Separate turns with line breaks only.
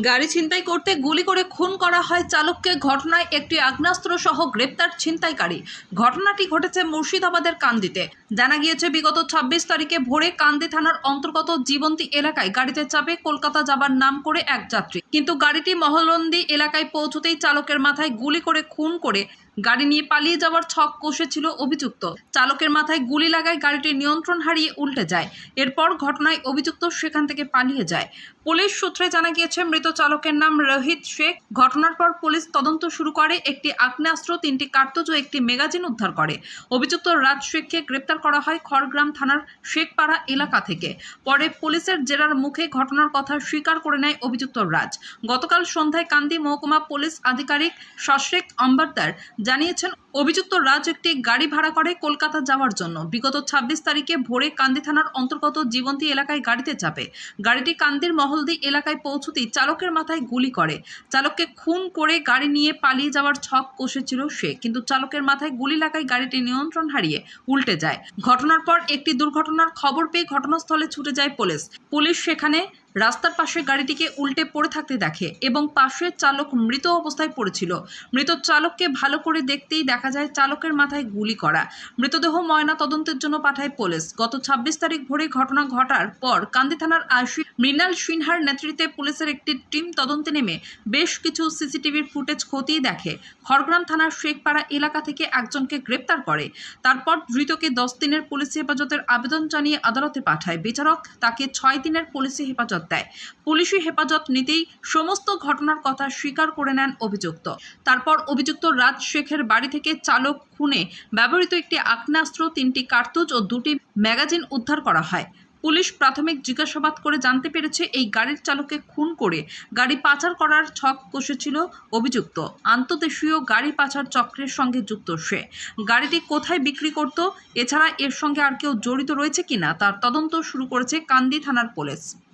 গাড়ি ছিনতাই করতে গুলি করে খুন করা হয় চালককে। ঘটনায় একটি আগ্নেয়াস্ত্র সহ গ্রেপ্তার ছিনতাইকারী। ঘটনাটি ঘটেছে মুর্শিদাবাদের কান্দিতে। জানা গিয়েছে, বিগত ছাব্বিশ তারিখে ভোরে কান্দি থানার অন্তর্গত জীবন্তী এলাকায় গাড়িতে চাপে কলকাতা যাবার নাম করে এক যাত্রী। কিন্তু গাড়িটি মহলন্দি এলাকায় পৌঁছতেই চালকের মাথায় গুলি করে খুন করে গাড়ি নিয়ে পালিয়ে যাওয়ার ছক কষেছিল অভিযুক্ত। চালকের মাথায় গুলি লাগায় গাড়িটি নিয়ন্ত্রণ হারিয়ে উল্টে যায়। এরপর ঘটনায় অভিযুক্ত সেখান থেকে পালিয়ে যায়। পুলিশ সূত্রে জানা গিয়েছে, মৃত চালকের নাম রোহিত শেখ। ঘটনার পর পুলিশ তদন্ত শুরু করে, একটি আগ্নেয়াস্ত্র, তিনটি কার্তুজ ও একটি ম্যাগাজিন উদ্ধার করে। অভিযুক্ত রাজ শেখকে গ্রেপ্তার করা হয় খড়গ্রাম থানার শেখপাড়া এলাকা থেকে। পরে পুলিশের জেরার মুখে ঘটনার কথা স্বীকার করে নেয় অভিযুক্ত রাজ। গতকাল সন্ধ্যায় কান্দি মহকুমা পুলিশ আধিকারিক শাশেক আম্বারদার জানিয়েছেন, অভিযুক্ত রাজ একটি গাড়ি ভাড়া করে কলকাতা যাওয়ার জন্য। বিগত ছাব্বিশ তারিখে ভোরে কান্দি থানার অন্তর্গত জীবন্তী এলাকায় গাড়িতে চাপে। গাড়িটি কান্দির মহলদি এলাকায় পৌঁছতেই চালকের মাথায় গুলি করে। চালককে খুন করে গাড়ি নিয়ে পালিয়ে যাওয়ার ছক কষেছিল সে, কিন্তু চালকের মাথায় গুলি লাগায় গাড়িটি নিয়ন্ত্রণ হারিয়ে উল্টে যায়। ঘটনার পর একটি দুর্ঘটনার খবর পেয়ে ঘটনাস্থলে ছুটে যায় পুলিশ। পুলিশ সেখানে রাস্তার পাশে গাড়িটিকে উল্টে পড়ে থাকতে দেখে এবং পাশে চালক মৃত অবস্থায় পড়েছিল। মৃত চালককে ভালো করে দেখতেই দেখা যায় চালকের মাথায় গুলি করা। মৃতদেহ ময়না তদন্তের জন্য পাঠায় পুলিশ। গত ছাব্বিশ তারিখ ভোরে ঘটনা ঘটার পর কান্দি থানার আইসি মৃণাল সিনহার নেতৃত্বে পুলিশের একটি টিম তদন্তে নেমে বেশ কিছু সিসিটিভির ফুটেজ খতিয়ে দেখে। খড়গ্রাম থানার শেখপাড়া এলাকা থেকে একজনকে গ্রেপ্তার করে। তারপর ধৃতকে দশ দিনের পুলিশ হেফাজতের আবেদন জানিয়ে আদালতে পাঠায়। বিচারক তাকে ছয় দিনের পুলিশি হেফাজত দেয়। পুলিশি হেফাজত নিতেই সমস্ত ঘটনার কথা স্বীকার করে নেন অভিযুক্ত। তারপর অভিযুক্ত রাজ শেখের বাড়ি থেকে চালক খুনে ব্যবহৃত একটি আগ্নেয়াস্ত্র, তিনটি কার্তুজ ও দুটি ম্যাগাজিন উদ্ধার করা হয়। পুলিশ প্রাথমিক জিজ্ঞাসাবাদ করে জানতে পেরেছে, এই গাড়ির চালককে খুন করে গাড়ি পাচার করার ছক কষেছিল অভিযুক্ত। আন্তদেশীয় গাড়ি পাচার চক্রের সঙ্গে যুক্ত সে। গাড়িটি কোথায় বিক্রি করত, এছাড়া এর সঙ্গে আর কেউ জড়িত রয়েছে কিনা, তার তদন্ত শুরু করেছে কান্দি থানার পুলিশ।